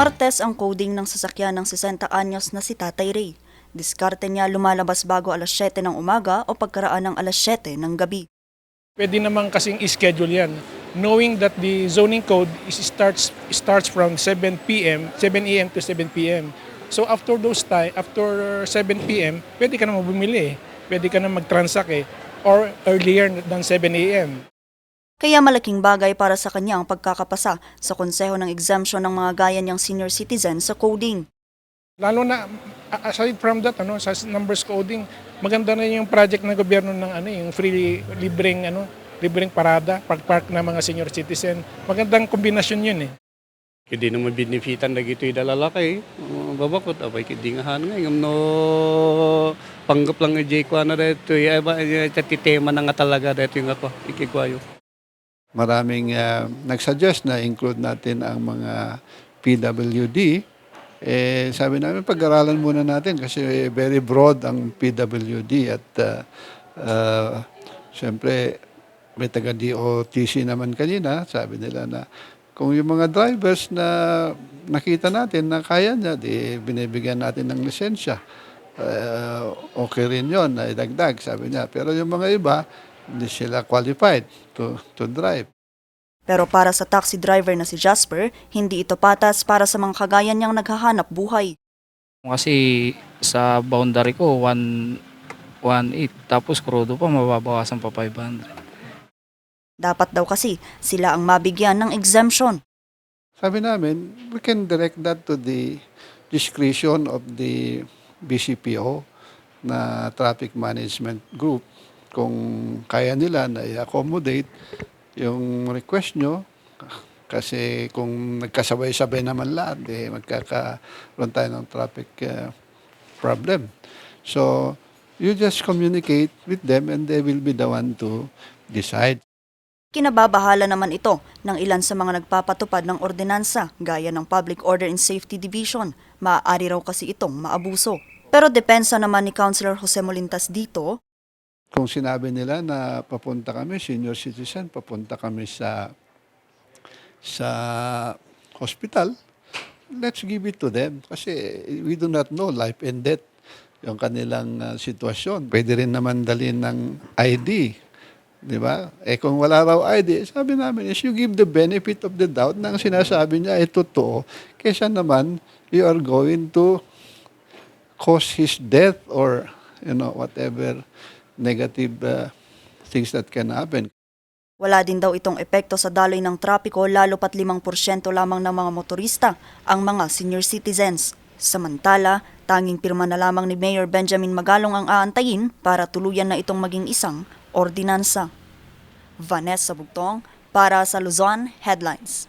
Martes ang coding ng sasakyan ng 60 anyos na si Tatay Ray. Diskarte niya lumalabas bago alas 7 ng umaga o pagkaraan ng alas 7 ng gabi. Pwede naman kasing i-schedule yan. Knowing that the zoning code is starts starts from 7 p.m., 7 a.m. to 7 p.m. So after those time, after 7 p.m., pwede ka na bumili. Pwede ka na mag-transact eh. Or earlier than 7 a.m. Kaya malaking bagay para sa kanya ang pagkakapasa sa konseho ng exemption ng mga gaya niyang senior citizen sa coding. Lalo na aside from that ano sa numbers coding, maganda na yung project ng gobyerno ng ano yung free libreng ano, libreng parada, pag-park ng mga senior citizen. Magandang kombinasyon yun eh. Hindi naman benefitan na gito'y dalalaki. Uh, babakot, abay kidi nga han nga. Yung no, panggap lang nga jay kwa na dito. Ay ba, tema na nga talaga dito yung ako. Ikikwayo. Maraming ah, nagsuggest na include natin ang mga PWD. Eh, sabi namin, pag-aralan muna natin kasi very broad ang PWD at uh, uh, siyempre may taga DOTC naman kanina, sabi nila na kung yung mga drivers na nakita natin na kaya niya, di binibigyan natin ng lisensya. Uh, okay rin yon na idagdag, sabi niya. Pero yung mga iba, hindi sila qualified to, to drive. Pero para sa taxi driver na si Jasper, hindi ito patas para sa mga kagaya niyang naghahanap buhay. Kasi sa boundary ko, 1 1.8. Tapos krudo pa, mababawasan pa 500. Dapat daw kasi sila ang mabigyan ng exemption. Sabi namin, we can direct that to the discretion of the BCPO na traffic management group kung kaya nila na i-accommodate yung request nyo kasi kung nagkasabay-sabay naman lahat, eh, magkakaroon tayo ng traffic uh, problem. So, you just communicate with them and they will be the one to decide. Kinababahala naman ito ng ilan sa mga nagpapatupad ng ordinansa gaya ng Public Order and Safety Division. Maaari raw kasi itong maabuso. Pero depensa naman ni Councilor Jose Molintas dito, kung sinabi nila na papunta kami, senior citizen, papunta kami sa sa hospital, let's give it to them. Kasi we do not know life and death yung kanilang uh, sitwasyon. Pwede rin naman dalhin ng ID. Di ba? Eh kung wala raw ID, sabi namin is you give the benefit of the doubt na ang sinasabi niya ay totoo. Kesa naman, you are going to cause his death or you know whatever negative uh, things that can happen. wala din daw itong epekto sa daloy ng trapiko lalo pat 5% lamang ng mga motorista ang mga senior citizens. Samantala, tanging pirma na lamang ni Mayor Benjamin Magalong ang aantayin para tuluyan na itong maging isang ordinansa. Vanessa Bugtong para sa Luzon Headlines.